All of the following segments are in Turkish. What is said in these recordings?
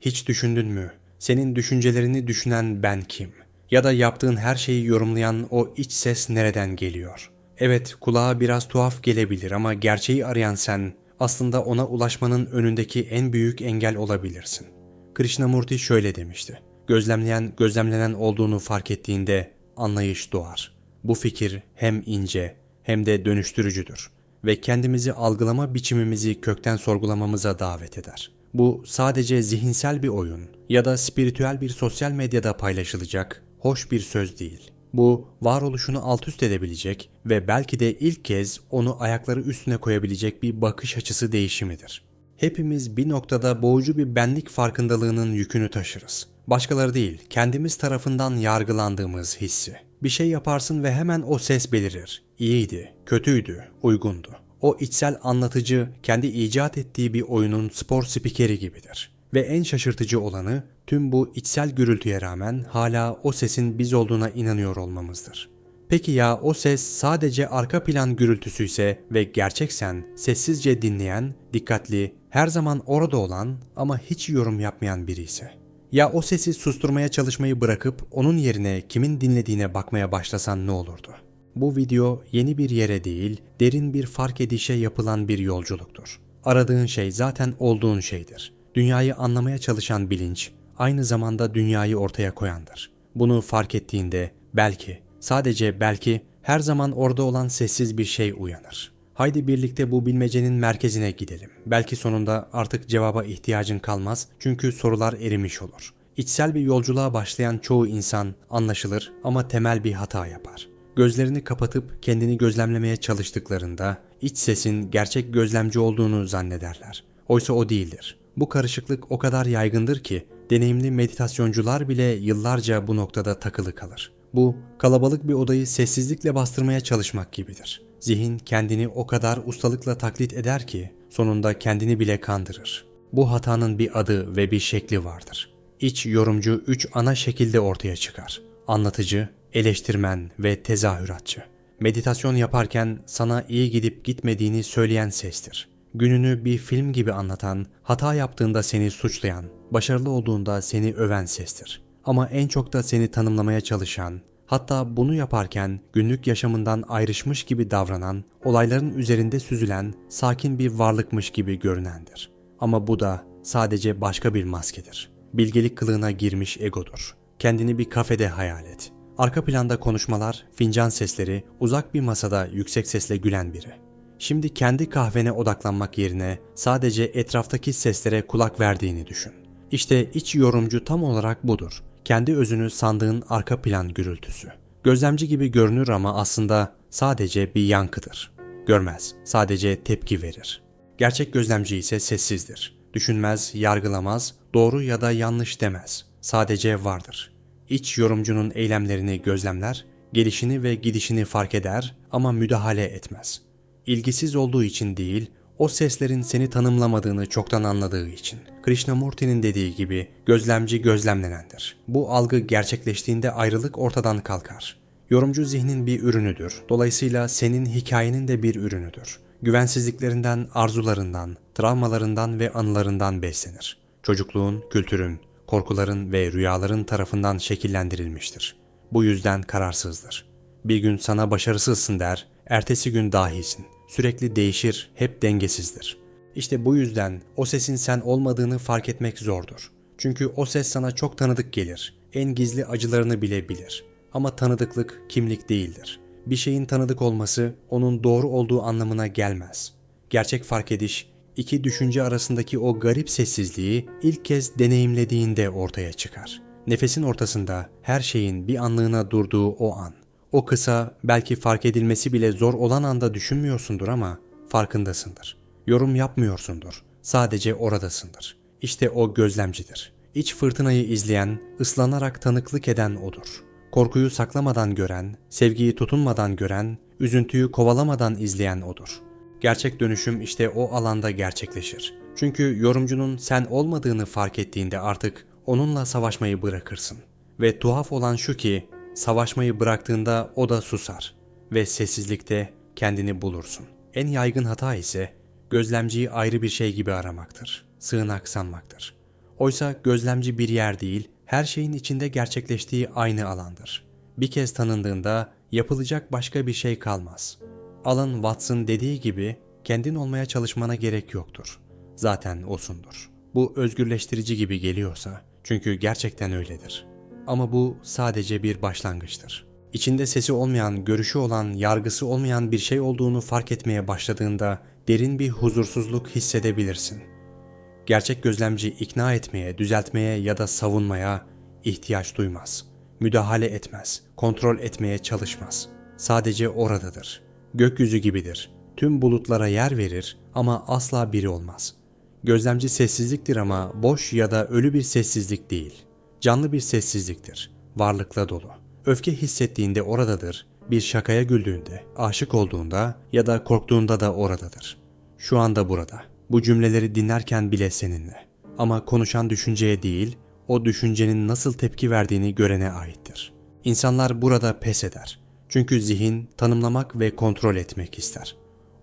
Hiç düşündün mü? Senin düşüncelerini düşünen ben kim? Ya da yaptığın her şeyi yorumlayan o iç ses nereden geliyor? Evet, kulağa biraz tuhaf gelebilir ama gerçeği arayan sen aslında ona ulaşmanın önündeki en büyük engel olabilirsin. Krishnamurti şöyle demişti. Gözlemleyen gözlemlenen olduğunu fark ettiğinde anlayış doğar. Bu fikir hem ince hem de dönüştürücüdür ve kendimizi algılama biçimimizi kökten sorgulamamıza davet eder. Bu sadece zihinsel bir oyun ya da spiritüel bir sosyal medyada paylaşılacak hoş bir söz değil. Bu varoluşunu alt üst edebilecek ve belki de ilk kez onu ayakları üstüne koyabilecek bir bakış açısı değişimidir. Hepimiz bir noktada boğucu bir benlik farkındalığının yükünü taşırız. Başkaları değil, kendimiz tarafından yargılandığımız hissi. Bir şey yaparsın ve hemen o ses belirir. İyiydi, kötüydü, uygundu. O içsel anlatıcı kendi icat ettiği bir oyunun spor spikeri gibidir. Ve en şaşırtıcı olanı tüm bu içsel gürültüye rağmen hala o sesin biz olduğuna inanıyor olmamızdır. Peki ya o ses sadece arka plan gürültüsü ise ve gerçeksen sessizce dinleyen, dikkatli, her zaman orada olan ama hiç yorum yapmayan biri ise? Ya o sesi susturmaya çalışmayı bırakıp onun yerine kimin dinlediğine bakmaya başlasan ne olurdu? Bu video yeni bir yere değil, derin bir fark edişe yapılan bir yolculuktur. Aradığın şey zaten olduğun şeydir. Dünyayı anlamaya çalışan bilinç, aynı zamanda dünyayı ortaya koyandır. Bunu fark ettiğinde belki, sadece belki her zaman orada olan sessiz bir şey uyanır. Haydi birlikte bu bilmecenin merkezine gidelim. Belki sonunda artık cevaba ihtiyacın kalmaz çünkü sorular erimiş olur. İçsel bir yolculuğa başlayan çoğu insan anlaşılır ama temel bir hata yapar. Gözlerini kapatıp kendini gözlemlemeye çalıştıklarında iç sesin gerçek gözlemci olduğunu zannederler. Oysa o değildir. Bu karışıklık o kadar yaygındır ki deneyimli meditasyoncular bile yıllarca bu noktada takılı kalır. Bu kalabalık bir odayı sessizlikle bastırmaya çalışmak gibidir. Zihin kendini o kadar ustalıkla taklit eder ki sonunda kendini bile kandırır. Bu hatanın bir adı ve bir şekli vardır. İç yorumcu üç ana şekilde ortaya çıkar. Anlatıcı, eleştirmen ve tezahüratçı. Meditasyon yaparken sana iyi gidip gitmediğini söyleyen sestir. Gününü bir film gibi anlatan, hata yaptığında seni suçlayan, başarılı olduğunda seni öven sestir. Ama en çok da seni tanımlamaya çalışan, hatta bunu yaparken günlük yaşamından ayrışmış gibi davranan, olayların üzerinde süzülen, sakin bir varlıkmış gibi görünendir. Ama bu da sadece başka bir maskedir. Bilgelik kılığına girmiş egodur. Kendini bir kafede hayal et. Arka planda konuşmalar, fincan sesleri, uzak bir masada yüksek sesle gülen biri. Şimdi kendi kahvene odaklanmak yerine sadece etraftaki seslere kulak verdiğini düşün. İşte iç yorumcu tam olarak budur. Kendi özünü sandığın arka plan gürültüsü. Gözlemci gibi görünür ama aslında sadece bir yankıdır. Görmez, sadece tepki verir. Gerçek gözlemci ise sessizdir. Düşünmez, yargılamaz, doğru ya da yanlış demez. Sadece vardır. İç yorumcunun eylemlerini gözlemler, gelişini ve gidişini fark eder ama müdahale etmez. İlgisiz olduğu için değil, o seslerin seni tanımlamadığını çoktan anladığı için. Krishnamurti'nin dediği gibi gözlemci gözlemlenendir. Bu algı gerçekleştiğinde ayrılık ortadan kalkar. Yorumcu zihnin bir ürünüdür. Dolayısıyla senin hikayenin de bir ürünüdür. Güvensizliklerinden, arzularından, travmalarından ve anılarından beslenir. Çocukluğun, kültürün, korkuların ve rüyaların tarafından şekillendirilmiştir. Bu yüzden kararsızdır. Bir gün sana başarısızsın der, ertesi gün dahisin. Sürekli değişir, hep dengesizdir. İşte bu yüzden o sesin sen olmadığını fark etmek zordur. Çünkü o ses sana çok tanıdık gelir. En gizli acılarını bile bilir. Ama tanıdıklık kimlik değildir. Bir şeyin tanıdık olması onun doğru olduğu anlamına gelmez. Gerçek fark ediş iki düşünce arasındaki o garip sessizliği ilk kez deneyimlediğinde ortaya çıkar. Nefesin ortasında her şeyin bir anlığına durduğu o an. O kısa, belki fark edilmesi bile zor olan anda düşünmüyorsundur ama farkındasındır. Yorum yapmıyorsundur. Sadece oradasındır. İşte o gözlemcidir. İç fırtınayı izleyen, ıslanarak tanıklık eden odur. Korkuyu saklamadan gören, sevgiyi tutunmadan gören, üzüntüyü kovalamadan izleyen odur. Gerçek dönüşüm işte o alanda gerçekleşir. Çünkü yorumcunun sen olmadığını fark ettiğinde artık onunla savaşmayı bırakırsın. Ve tuhaf olan şu ki savaşmayı bıraktığında o da susar ve sessizlikte kendini bulursun. En yaygın hata ise gözlemciyi ayrı bir şey gibi aramaktır. Sığınak sanmaktır. Oysa gözlemci bir yer değil, her şeyin içinde gerçekleştiği aynı alandır. Bir kez tanındığında yapılacak başka bir şey kalmaz. Alan Watson dediği gibi kendin olmaya çalışmana gerek yoktur. Zaten osundur. Bu özgürleştirici gibi geliyorsa çünkü gerçekten öyledir. Ama bu sadece bir başlangıçtır. İçinde sesi olmayan, görüşü olan, yargısı olmayan bir şey olduğunu fark etmeye başladığında derin bir huzursuzluk hissedebilirsin. Gerçek gözlemci ikna etmeye, düzeltmeye ya da savunmaya ihtiyaç duymaz. Müdahale etmez, kontrol etmeye çalışmaz. Sadece oradadır. Gökyüzü gibidir. Tüm bulutlara yer verir ama asla biri olmaz. Gözlemci sessizliktir ama boş ya da ölü bir sessizlik değil. Canlı bir sessizliktir. Varlıkla dolu. Öfke hissettiğinde oradadır. Bir şakaya güldüğünde, aşık olduğunda ya da korktuğunda da oradadır. Şu anda burada. Bu cümleleri dinlerken bile seninle. Ama konuşan düşünceye değil, o düşüncenin nasıl tepki verdiğini görene aittir. İnsanlar burada pes eder. Çünkü zihin tanımlamak ve kontrol etmek ister.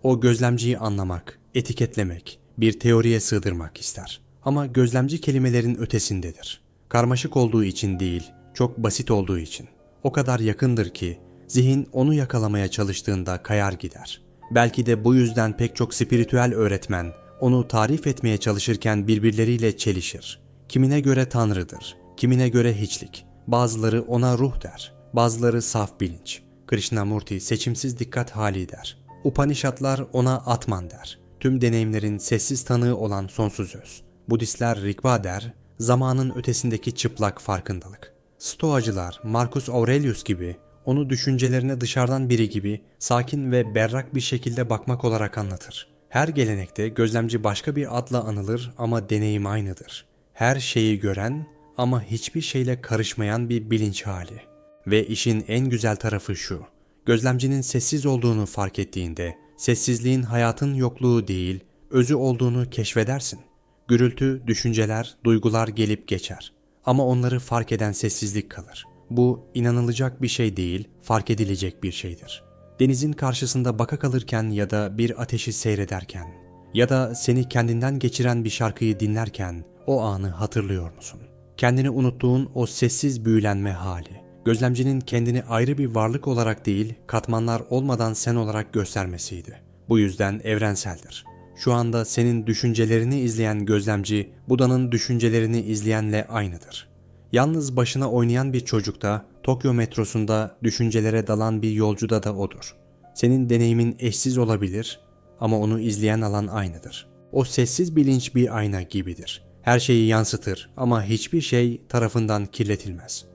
O gözlemciyi anlamak, etiketlemek, bir teoriye sığdırmak ister. Ama gözlemci kelimelerin ötesindedir. Karmaşık olduğu için değil, çok basit olduğu için. O kadar yakındır ki zihin onu yakalamaya çalıştığında kayar gider. Belki de bu yüzden pek çok spiritüel öğretmen onu tarif etmeye çalışırken birbirleriyle çelişir. Kimine göre tanrıdır, kimine göre hiçlik. Bazıları ona ruh der, bazıları saf bilinç. Krishnamurti seçimsiz dikkat hali der. Upanishadlar ona Atman der. Tüm deneyimlerin sessiz tanığı olan sonsuz öz. Budistler Rigpa der, zamanın ötesindeki çıplak farkındalık. Stoacılar Marcus Aurelius gibi onu düşüncelerine dışarıdan biri gibi sakin ve berrak bir şekilde bakmak olarak anlatır. Her gelenekte gözlemci başka bir adla anılır ama deneyim aynıdır. Her şeyi gören ama hiçbir şeyle karışmayan bir bilinç hali. Ve işin en güzel tarafı şu. Gözlemcinin sessiz olduğunu fark ettiğinde sessizliğin hayatın yokluğu değil, özü olduğunu keşfedersin. Gürültü, düşünceler, duygular gelip geçer. Ama onları fark eden sessizlik kalır. Bu inanılacak bir şey değil, fark edilecek bir şeydir. Denizin karşısında baka kalırken ya da bir ateşi seyrederken ya da seni kendinden geçiren bir şarkıyı dinlerken o anı hatırlıyor musun? Kendini unuttuğun o sessiz büyülenme hali. Gözlemcinin kendini ayrı bir varlık olarak değil, katmanlar olmadan sen olarak göstermesiydi. Bu yüzden evrenseldir. Şu anda senin düşüncelerini izleyen gözlemci, Buda'nın düşüncelerini izleyenle aynıdır. Yalnız başına oynayan bir çocukta, Tokyo metrosunda düşüncelere dalan bir yolcuda da odur. Senin deneyimin eşsiz olabilir ama onu izleyen alan aynıdır. O sessiz bilinç bir ayna gibidir. Her şeyi yansıtır ama hiçbir şey tarafından kirletilmez.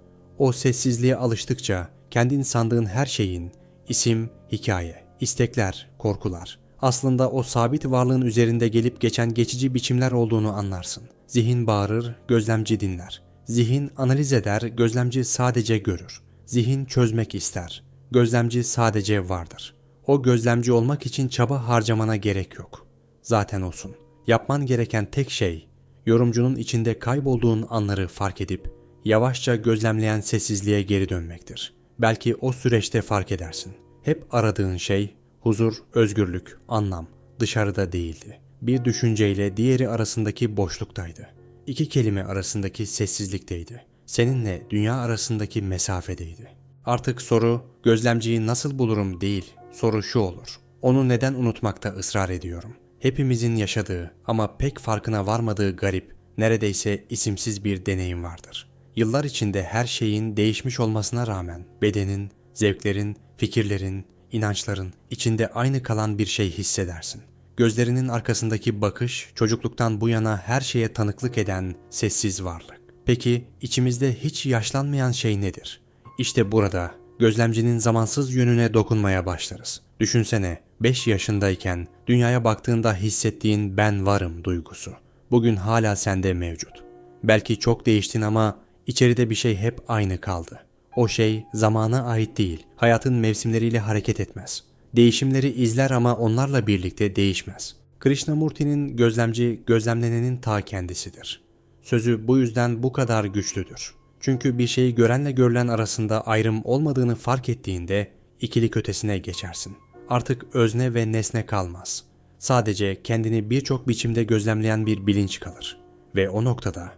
O sessizliğe alıştıkça kendin sandığın her şeyin isim, hikaye, istekler, korkular, aslında o sabit varlığın üzerinde gelip geçen geçici biçimler olduğunu anlarsın. Zihin bağırır, gözlemci dinler. Zihin analiz eder, gözlemci sadece görür. Zihin çözmek ister. Gözlemci sadece vardır. O gözlemci olmak için çaba harcamana gerek yok. Zaten olsun. Yapman gereken tek şey, yorumcunun içinde kaybolduğun anları fark edip, yavaşça gözlemleyen sessizliğe geri dönmektir. Belki o süreçte fark edersin. Hep aradığın şey Huzur, özgürlük, anlam dışarıda değildi. Bir düşünceyle diğeri arasındaki boşluktaydı. İki kelime arasındaki sessizlikteydi. Seninle dünya arasındaki mesafedeydi. Artık soru gözlemciyi nasıl bulurum değil. Soru şu olur. Onu neden unutmakta ısrar ediyorum? Hepimizin yaşadığı ama pek farkına varmadığı garip, neredeyse isimsiz bir deneyim vardır. Yıllar içinde her şeyin değişmiş olmasına rağmen bedenin, zevklerin, fikirlerin, inançların içinde aynı kalan bir şey hissedersin. Gözlerinin arkasındaki bakış çocukluktan bu yana her şeye tanıklık eden sessiz varlık. Peki içimizde hiç yaşlanmayan şey nedir? İşte burada gözlemcinin zamansız yönüne dokunmaya başlarız. Düşünsene 5 yaşındayken dünyaya baktığında hissettiğin ben varım duygusu. Bugün hala sende mevcut. Belki çok değiştin ama içeride bir şey hep aynı kaldı. O şey zamana ait değil, hayatın mevsimleriyle hareket etmez. Değişimleri izler ama onlarla birlikte değişmez. Krishnamurti'nin gözlemci gözlemlenenin ta kendisidir. Sözü bu yüzden bu kadar güçlüdür. Çünkü bir şeyi görenle görülen arasında ayrım olmadığını fark ettiğinde ikilik ötesine geçersin. Artık özne ve nesne kalmaz. Sadece kendini birçok biçimde gözlemleyen bir bilinç kalır. Ve o noktada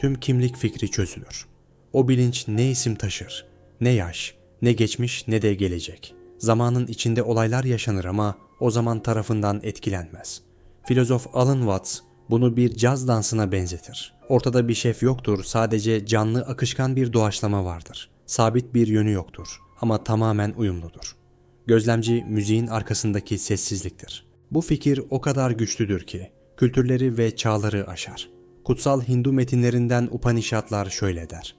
tüm kimlik fikri çözülür. O bilinç ne isim taşır, ne yaş, ne geçmiş ne de gelecek. Zamanın içinde olaylar yaşanır ama o zaman tarafından etkilenmez. Filozof Alan Watts bunu bir caz dansına benzetir. Ortada bir şef yoktur, sadece canlı akışkan bir doğaçlama vardır. Sabit bir yönü yoktur ama tamamen uyumludur. Gözlemci müziğin arkasındaki sessizliktir. Bu fikir o kadar güçlüdür ki kültürleri ve çağları aşar. Kutsal Hindu metinlerinden Upanishadlar şöyle der.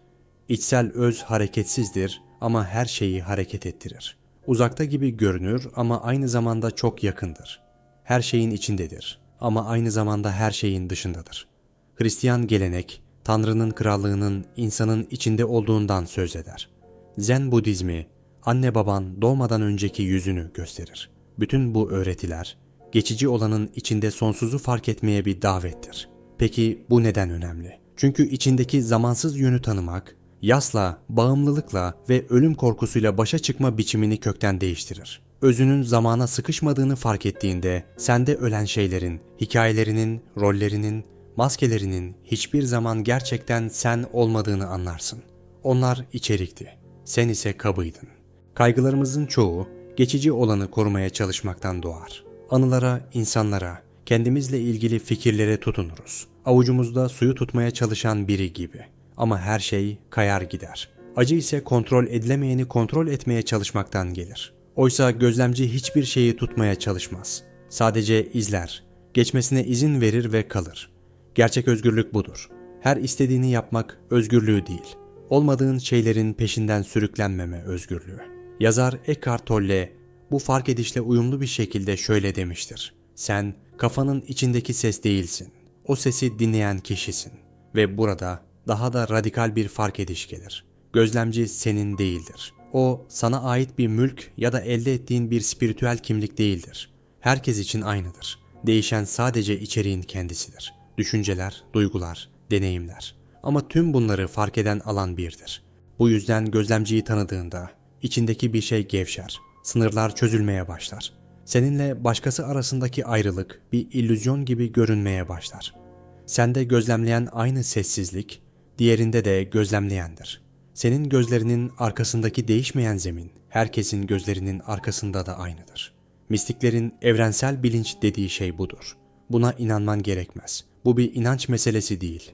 İçsel öz hareketsizdir ama her şeyi hareket ettirir. Uzakta gibi görünür ama aynı zamanda çok yakındır. Her şeyin içindedir ama aynı zamanda her şeyin dışındadır. Hristiyan gelenek, Tanrı'nın krallığının insanın içinde olduğundan söz eder. Zen Budizmi, anne baban doğmadan önceki yüzünü gösterir. Bütün bu öğretiler, geçici olanın içinde sonsuzu fark etmeye bir davettir. Peki bu neden önemli? Çünkü içindeki zamansız yönü tanımak, yasla, bağımlılıkla ve ölüm korkusuyla başa çıkma biçimini kökten değiştirir. Özünün zamana sıkışmadığını fark ettiğinde sende ölen şeylerin, hikayelerinin, rollerinin, maskelerinin hiçbir zaman gerçekten sen olmadığını anlarsın. Onlar içerikti. Sen ise kabıydın. Kaygılarımızın çoğu geçici olanı korumaya çalışmaktan doğar. Anılara, insanlara, kendimizle ilgili fikirlere tutunuruz. Avucumuzda suyu tutmaya çalışan biri gibi. Ama her şey kayar gider. Acı ise kontrol edilemeyeni kontrol etmeye çalışmaktan gelir. Oysa gözlemci hiçbir şeyi tutmaya çalışmaz. Sadece izler, geçmesine izin verir ve kalır. Gerçek özgürlük budur. Her istediğini yapmak özgürlüğü değil. Olmadığın şeylerin peşinden sürüklenmeme özgürlüğü. Yazar Eckhart Tolle bu fark edişle uyumlu bir şekilde şöyle demiştir. Sen kafanın içindeki ses değilsin. O sesi dinleyen kişisin. Ve burada daha da radikal bir fark ediş gelir. Gözlemci senin değildir. O sana ait bir mülk ya da elde ettiğin bir spiritüel kimlik değildir. Herkes için aynıdır. Değişen sadece içeriğin kendisidir. Düşünceler, duygular, deneyimler. Ama tüm bunları fark eden alan birdir. Bu yüzden gözlemciyi tanıdığında içindeki bir şey gevşer, sınırlar çözülmeye başlar. Seninle başkası arasındaki ayrılık bir illüzyon gibi görünmeye başlar. Sende gözlemleyen aynı sessizlik, diğerinde de gözlemleyendir. Senin gözlerinin arkasındaki değişmeyen zemin, herkesin gözlerinin arkasında da aynıdır. Mistiklerin evrensel bilinç dediği şey budur. Buna inanman gerekmez. Bu bir inanç meselesi değil,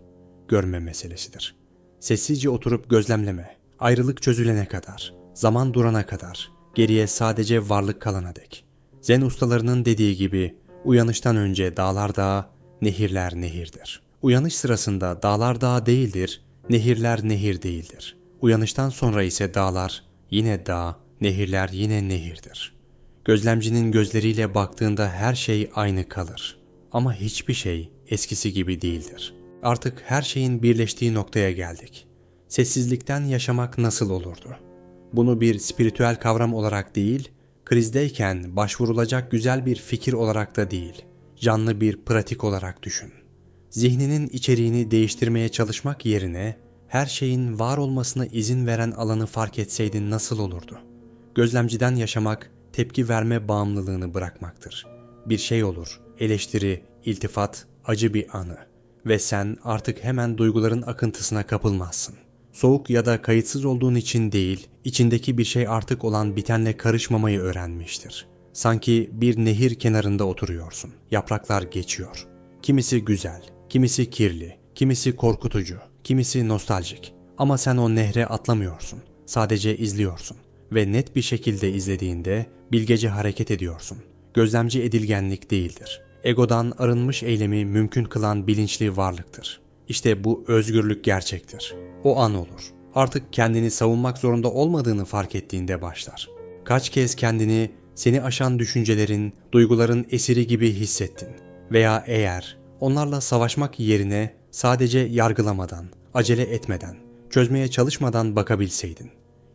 görme meselesidir. Sessizce oturup gözlemleme, ayrılık çözülene kadar, zaman durana kadar, geriye sadece varlık kalana dek. Zen ustalarının dediği gibi uyanıştan önce dağlar dağı, nehirler nehirdir. Uyanış sırasında dağlar dağ değildir, nehirler nehir değildir. Uyanıştan sonra ise dağlar yine dağ, nehirler yine nehirdir. Gözlemcinin gözleriyle baktığında her şey aynı kalır. Ama hiçbir şey eskisi gibi değildir. Artık her şeyin birleştiği noktaya geldik. Sessizlikten yaşamak nasıl olurdu? Bunu bir spiritüel kavram olarak değil, krizdeyken başvurulacak güzel bir fikir olarak da değil, canlı bir pratik olarak düşün. Zihninin içeriğini değiştirmeye çalışmak yerine her şeyin var olmasına izin veren alanı fark etseydin nasıl olurdu? Gözlemciden yaşamak, tepki verme bağımlılığını bırakmaktır. Bir şey olur, eleştiri, iltifat, acı bir anı ve sen artık hemen duyguların akıntısına kapılmazsın. Soğuk ya da kayıtsız olduğun için değil, içindeki bir şey artık olan bitenle karışmamayı öğrenmiştir. Sanki bir nehir kenarında oturuyorsun. Yapraklar geçiyor. Kimisi güzel, kimisi kirli, kimisi korkutucu, kimisi nostaljik. Ama sen o nehre atlamıyorsun. Sadece izliyorsun ve net bir şekilde izlediğinde bilgece hareket ediyorsun. Gözlemci edilgenlik değildir. Egodan arınmış eylemi mümkün kılan bilinçli varlıktır. İşte bu özgürlük gerçektir. O an olur. Artık kendini savunmak zorunda olmadığını fark ettiğinde başlar. Kaç kez kendini seni aşan düşüncelerin, duyguların esiri gibi hissettin? Veya eğer onlarla savaşmak yerine sadece yargılamadan, acele etmeden, çözmeye çalışmadan bakabilseydin.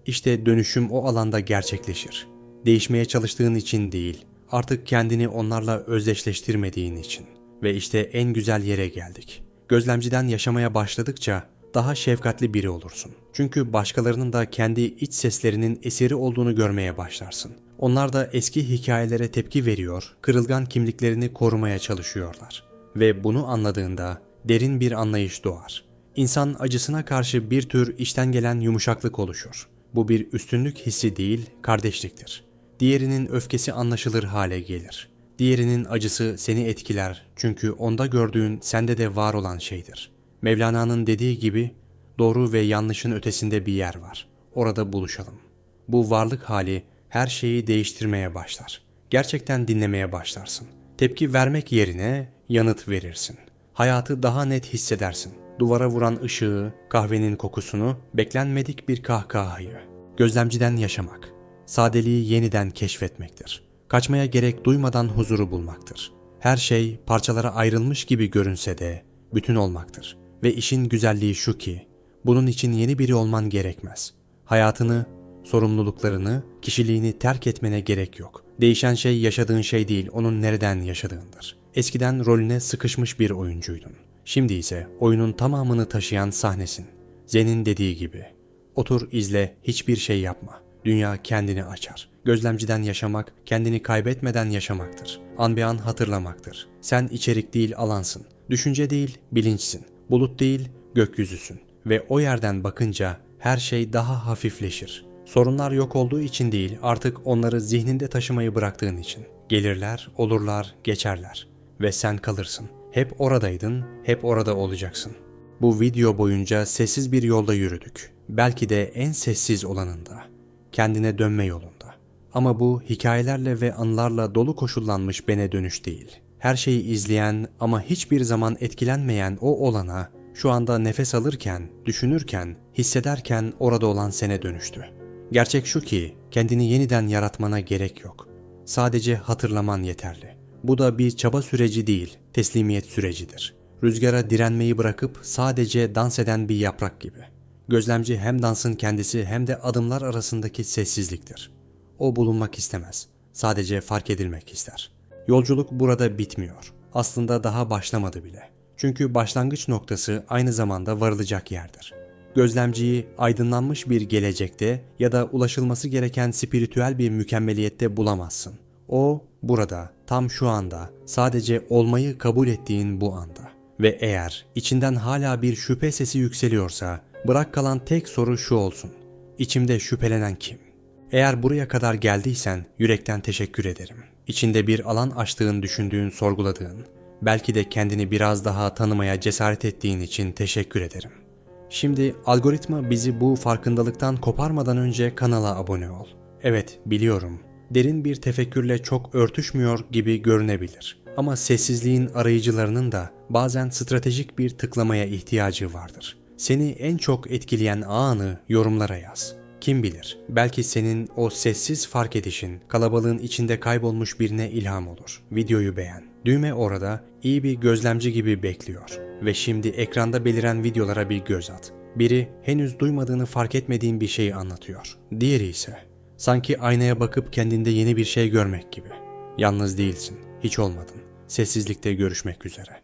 İşte dönüşüm o alanda gerçekleşir. Değişmeye çalıştığın için değil, artık kendini onlarla özdeşleştirmediğin için. Ve işte en güzel yere geldik. Gözlemciden yaşamaya başladıkça daha şefkatli biri olursun. Çünkü başkalarının da kendi iç seslerinin eseri olduğunu görmeye başlarsın. Onlar da eski hikayelere tepki veriyor, kırılgan kimliklerini korumaya çalışıyorlar. Ve bunu anladığında derin bir anlayış doğar. İnsan acısına karşı bir tür içten gelen yumuşaklık oluşur. Bu bir üstünlük hissi değil, kardeşliktir. Diğerinin öfkesi anlaşılır hale gelir. Diğerinin acısı seni etkiler çünkü onda gördüğün sende de var olan şeydir. Mevlana'nın dediği gibi doğru ve yanlışın ötesinde bir yer var. Orada buluşalım. Bu varlık hali her şeyi değiştirmeye başlar. Gerçekten dinlemeye başlarsın. Tepki vermek yerine yanıt verirsin. Hayatı daha net hissedersin. Duvara vuran ışığı, kahvenin kokusunu, beklenmedik bir kahkahayı. Gözlemciden yaşamak. Sadeliği yeniden keşfetmektir. Kaçmaya gerek duymadan huzuru bulmaktır. Her şey parçalara ayrılmış gibi görünse de bütün olmaktır. Ve işin güzelliği şu ki, bunun için yeni biri olman gerekmez. Hayatını, sorumluluklarını, kişiliğini terk etmene gerek yok. Değişen şey yaşadığın şey değil, onun nereden yaşadığındır. Eskiden rolüne sıkışmış bir oyuncuydun. Şimdi ise oyunun tamamını taşıyan sahnesin. Zen'in dediği gibi. Otur izle, hiçbir şey yapma. Dünya kendini açar. Gözlemciden yaşamak, kendini kaybetmeden yaşamaktır. An be an hatırlamaktır. Sen içerik değil alansın. Düşünce değil bilinçsin. Bulut değil gökyüzüsün. Ve o yerden bakınca her şey daha hafifleşir. Sorunlar yok olduğu için değil, artık onları zihninde taşımayı bıraktığın için. Gelirler, olurlar, geçerler ve sen kalırsın. Hep oradaydın, hep orada olacaksın. Bu video boyunca sessiz bir yolda yürüdük. Belki de en sessiz olanında. Kendine dönme yolunda. Ama bu hikayelerle ve anılarla dolu koşullanmış bene dönüş değil. Her şeyi izleyen ama hiçbir zaman etkilenmeyen o olana şu anda nefes alırken, düşünürken, hissederken orada olan sene dönüştü. Gerçek şu ki kendini yeniden yaratmana gerek yok. Sadece hatırlaman yeterli. Bu da bir çaba süreci değil, teslimiyet sürecidir. Rüzgara direnmeyi bırakıp sadece dans eden bir yaprak gibi. Gözlemci hem dansın kendisi hem de adımlar arasındaki sessizliktir. O bulunmak istemez. Sadece fark edilmek ister. Yolculuk burada bitmiyor. Aslında daha başlamadı bile. Çünkü başlangıç noktası aynı zamanda varılacak yerdir. Gözlemciyi aydınlanmış bir gelecekte ya da ulaşılması gereken spiritüel bir mükemmeliyette bulamazsın. O burada, tam şu anda, sadece olmayı kabul ettiğin bu anda. Ve eğer içinden hala bir şüphe sesi yükseliyorsa, bırak kalan tek soru şu olsun. İçimde şüphelenen kim? Eğer buraya kadar geldiysen yürekten teşekkür ederim. İçinde bir alan açtığın, düşündüğün, sorguladığın, belki de kendini biraz daha tanımaya cesaret ettiğin için teşekkür ederim. Şimdi algoritma bizi bu farkındalıktan koparmadan önce kanala abone ol. Evet, biliyorum. Derin bir tefekkürle çok örtüşmüyor gibi görünebilir. Ama sessizliğin arayıcılarının da bazen stratejik bir tıklamaya ihtiyacı vardır. Seni en çok etkileyen anı yorumlara yaz. Kim bilir, belki senin o sessiz fark edişin kalabalığın içinde kaybolmuş birine ilham olur. Videoyu beğen. Düğme orada iyi bir gözlemci gibi bekliyor. Ve şimdi ekranda beliren videolara bir göz at. Biri henüz duymadığını fark etmediğin bir şeyi anlatıyor. Diğeri ise sanki aynaya bakıp kendinde yeni bir şey görmek gibi. Yalnız değilsin, hiç olmadın. Sessizlikte görüşmek üzere.